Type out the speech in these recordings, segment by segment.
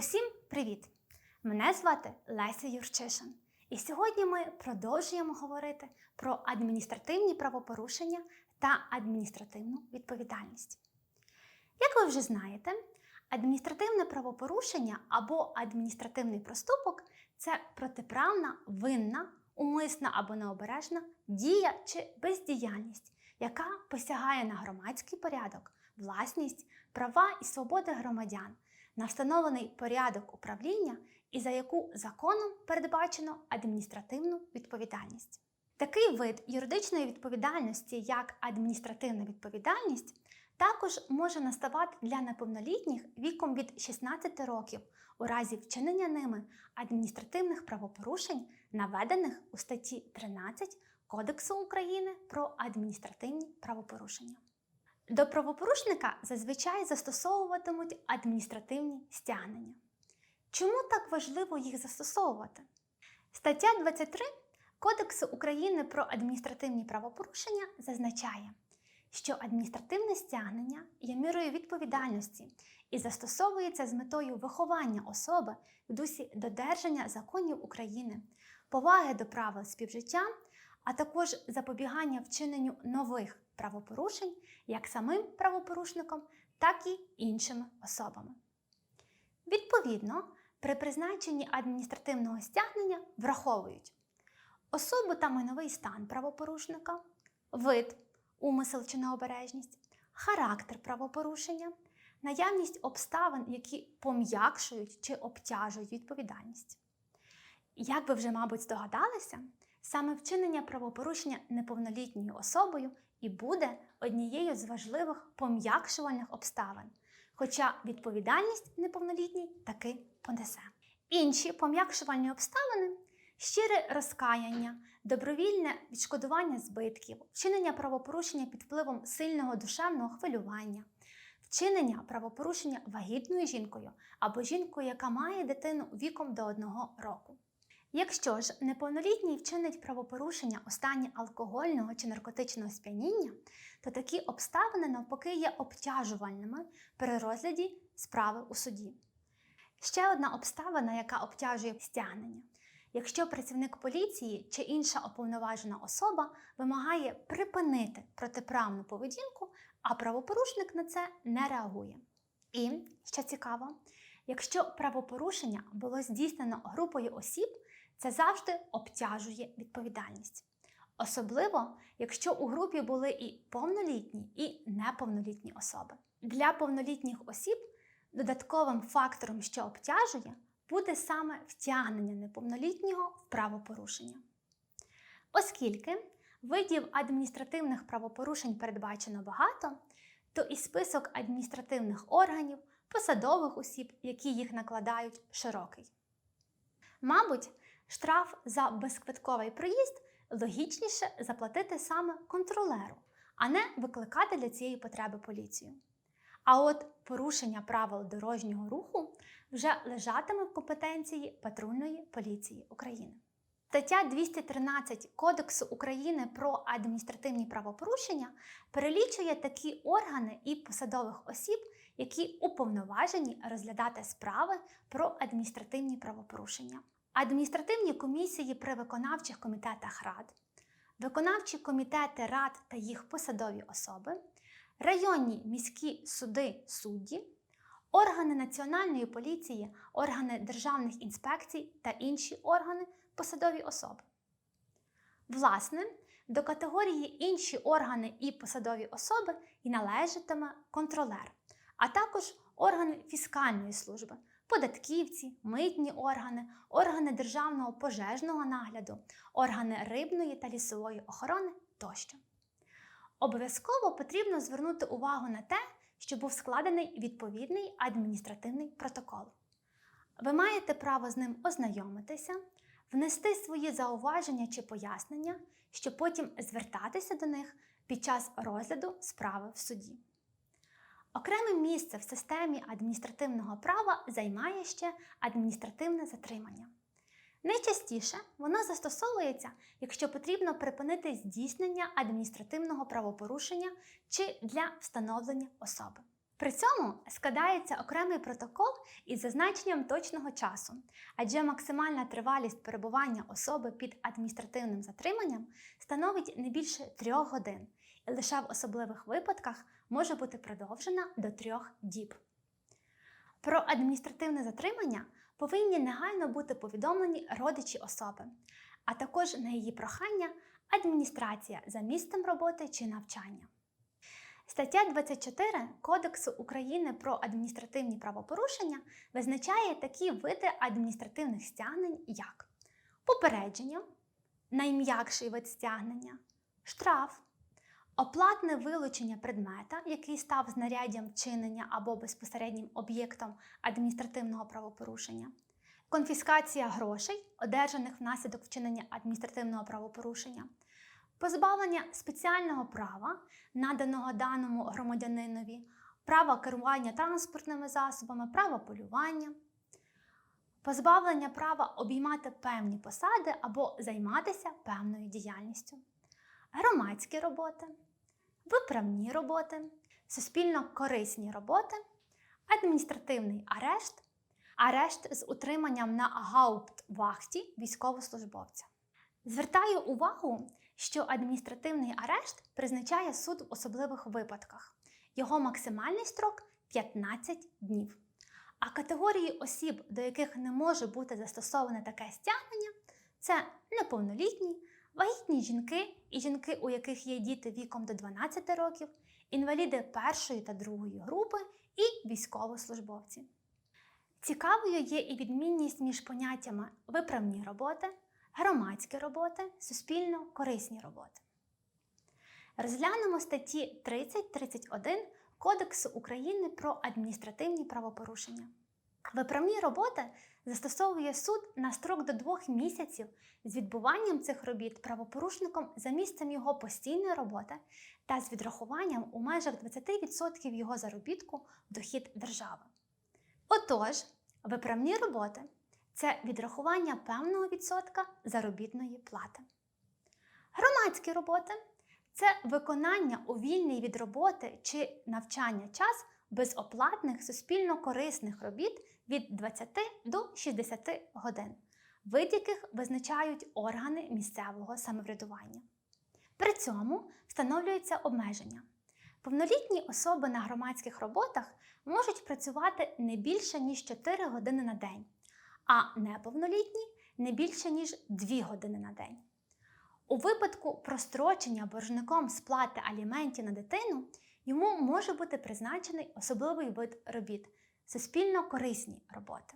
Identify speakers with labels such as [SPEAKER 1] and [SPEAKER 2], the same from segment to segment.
[SPEAKER 1] Усім привіт! Мене звати Леся Юрчишин. І сьогодні ми продовжуємо говорити про адміністративні правопорушення та адміністративну відповідальність. Як ви вже знаєте, адміністративне правопорушення або адміністративний проступок це протиправна, винна, умисна або необережна дія чи бездіяльність, яка посягає на громадський порядок, власність, права і свободи громадян, на встановлений порядок управління і за яку законом передбачено адміністративну відповідальність. Такий вид юридичної відповідальності, як адміністративна відповідальність, також може наставати для неповнолітніх віком від 16 років у разі вчинення ними адміністративних правопорушень, наведених у статті 13 Кодексу України про адміністративні правопорушення. До правопорушника зазвичай застосовуватимуть адміністративні стягнення. Чому так важливо їх застосовувати? Стаття 23 Кодексу України про адміністративні правопорушення зазначає, що адміністративне стягнення є мірою відповідальності і застосовується з метою виховання особи в дусі додержання законів України, поваги до правил співжиття, а також запобігання вчиненню нових правопорушень як самим правопорушником, так і іншими особами. Відповідно, при призначенні адміністративного стягнення враховують особу та майновий стан правопорушника, вид, умисел чи необережність, характер правопорушення, наявність обставин, які пом'якшують чи обтяжують відповідальність. Як ви вже, мабуть, здогадалися, саме вчинення правопорушення неповнолітньою особою і буде однією з важливих пом'якшувальних обставин, хоча відповідальність неповнолітній таки понесе. Інші пом'якшувальні обставини щире розкаяння, добровільне відшкодування збитків, вчинення правопорушення під впливом сильного душевного хвилювання, вчинення правопорушення вагітною жінкою або жінкою, яка має дитину віком до одного року. Якщо ж неповнолітній вчинить правопорушення у стані алкогольного чи наркотичного сп'яніння, то такі обставини навпаки є обтяжувальними при розгляді справи у суді. Ще одна обставина, яка обтяжує стягнення. Якщо працівник поліції чи інша уповноважена особа вимагає припинити протиправну поведінку, а правопорушник на це не реагує. І, що цікаво, якщо правопорушення було здійснено групою осіб, це завжди обтяжує відповідальність. Особливо, якщо у групі були і повнолітні, і неповнолітні особи. Для повнолітніх осіб додатковим фактором, що обтяжує, буде саме втягнення неповнолітнього в правопорушення. Оскільки видів адміністративних правопорушень передбачено багато, то і список адміністративних органів, посадових осіб, які їх накладають, широкий. Мабуть, штраф за безквитковий проїзд логічніше заплатити саме контролеру, а не викликати для цієї потреби поліцію. А от порушення правил дорожнього руху вже лежатиме в компетенції патрульної поліції України. Стаття 213 Кодексу України про адміністративні правопорушення перелічує такі органи і посадових осіб, які уповноважені розглядати справи про адміністративні правопорушення. Адміністративні комісії при виконавчих комітетах рад, виконавчі комітети рад та їх посадові особи, районні міські суди судді, органи національної поліції, органи державних інспекцій та інші органи посадові особи. Власне, до категорії інші органи і посадові особи і належатиме контролер, а також органи фіскальної служби, податківці, митні органи, органи державного пожежного нагляду, органи рибної та лісової охорони тощо. Обов'язково потрібно звернути увагу на те, що був складений відповідний адміністративний протокол. Ви маєте право з ним ознайомитися, внести свої зауваження чи пояснення, щоб потім звертатися до них під час розгляду справи в суді. Окреме місце в системі адміністративного права займає ще адміністративне затримання. Найчастіше воно застосовується, якщо потрібно припинити здійснення адміністративного правопорушення чи для встановлення особи. При цьому складається окремий протокол із зазначенням точного часу, адже максимальна тривалість перебування особи під адміністративним затриманням становить не більше трьох годин, лише в особливих випадках може бути продовжена до трьох діб. Про адміністративне затримання повинні негайно бути повідомлені родичі особи, а також на її прохання адміністрація за місцем роботи чи навчання. Стаття 24 Кодексу України про адміністративні правопорушення визначає такі види адміністративних стягнень, як попередження, найм'якший вид стягнення, штраф, оплатне вилучення предмета, який став знаряддям вчинення або безпосереднім об'єктом адміністративного правопорушення, конфіскація грошей, одержаних внаслідок вчинення адміністративного правопорушення, позбавлення спеціального права, наданого даному громадянинові, права керування транспортними засобами, право полювання, позбавлення права обіймати певні посади або займатися певною діяльністю, громадські роботи, виправні роботи, суспільно корисні роботи, адміністративний арешт, арешт з утриманням на гауптвахті військовослужбовця. Звертаю увагу, що адміністративний арешт призначає суд в особливих випадках. Його максимальний строк 15 днів. А категорії осіб, до яких не може бути застосоване таке стягнення, це неповнолітні, вагітні жінки і жінки, у яких є діти віком до 12 років, інваліди першої та другої групи і військовослужбовці. Цікавою є і відмінність між поняттями виправні роботи, громадські роботи, суспільно корисні роботи. Розглянемо статті 30-31 Кодексу України про адміністративні правопорушення. Виправні роботи застосовує суд на строк до двох місяців з відбуванням цих робіт правопорушником за місцем його постійної роботи та з відрахуванням у межах 20% його заробітку в дохід держави. Отож, виправні роботи це відрахування певного відсотка заробітної плати. Громадські роботи це виконання у вільний від роботи чи навчання час безоплатних суспільно корисних робіт від 20 до 60 годин, вид яких визначають органи місцевого самоврядування. При цьому встановлюються обмеження. Повнолітні особи на громадських роботах можуть працювати не більше ніж 4 години на день, а неповнолітні не більше ніж 2 години на день. У випадку прострочення боржником сплати аліментів на дитину йому може бути призначений особливий вид робіт суспільно корисні роботи.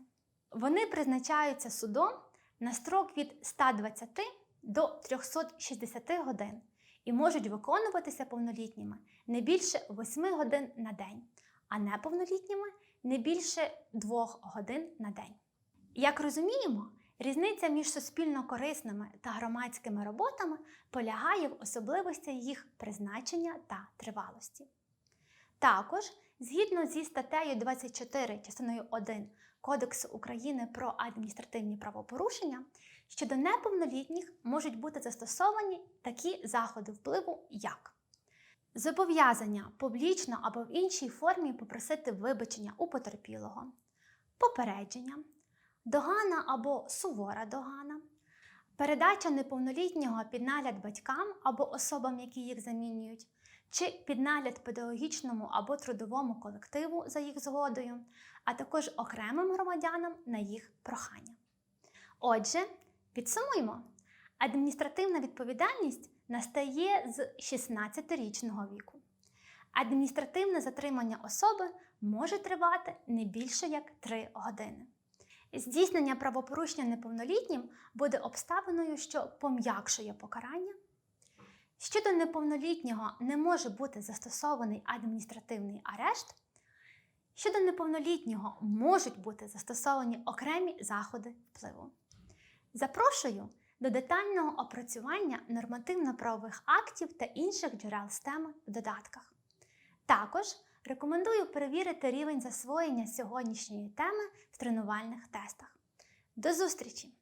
[SPEAKER 1] Вони призначаються судом на строк від 120 до 360 годин і можуть виконуватися повнолітніми не більше 8 годин на день, а неповнолітніми не більше 2 годин на день. Як розуміємо, різниця між суспільно корисними та громадськими роботами полягає в особливостях їх призначення та тривалості. Також, згідно зі статтею 24 частиною 1 Кодексу України про адміністративні правопорушення, щодо неповнолітніх можуть бути застосовані такі заходи впливу, як зобов'язання публічно або в іншій формі попросити вибачення у потерпілого, попередження, догана або сувора догана, передача неповнолітнього під нагляд батькам або особам, які їх замінюють, чи під нагляд педагогічному або трудовому колективу за їх згодою, а також окремим громадянам на їх прохання. Отже, підсумуємо, адміністративна відповідальність настає з 16-річного віку. Адміністративне затримання особи може тривати не більше як 3 години. Здійснення правопорушення неповнолітнім буде обставиною, що пом'якшує покарання. Щодо неповнолітнього не може бути застосований адміністративний арешт. Щодо неповнолітнього можуть бути застосовані окремі заходи впливу. Запрошую до детального опрацювання нормативно-правових актів та інших джерел з теми в додатках. Також рекомендую перевірити рівень засвоєння сьогоднішньої теми в тренувальних тестах. До зустрічі!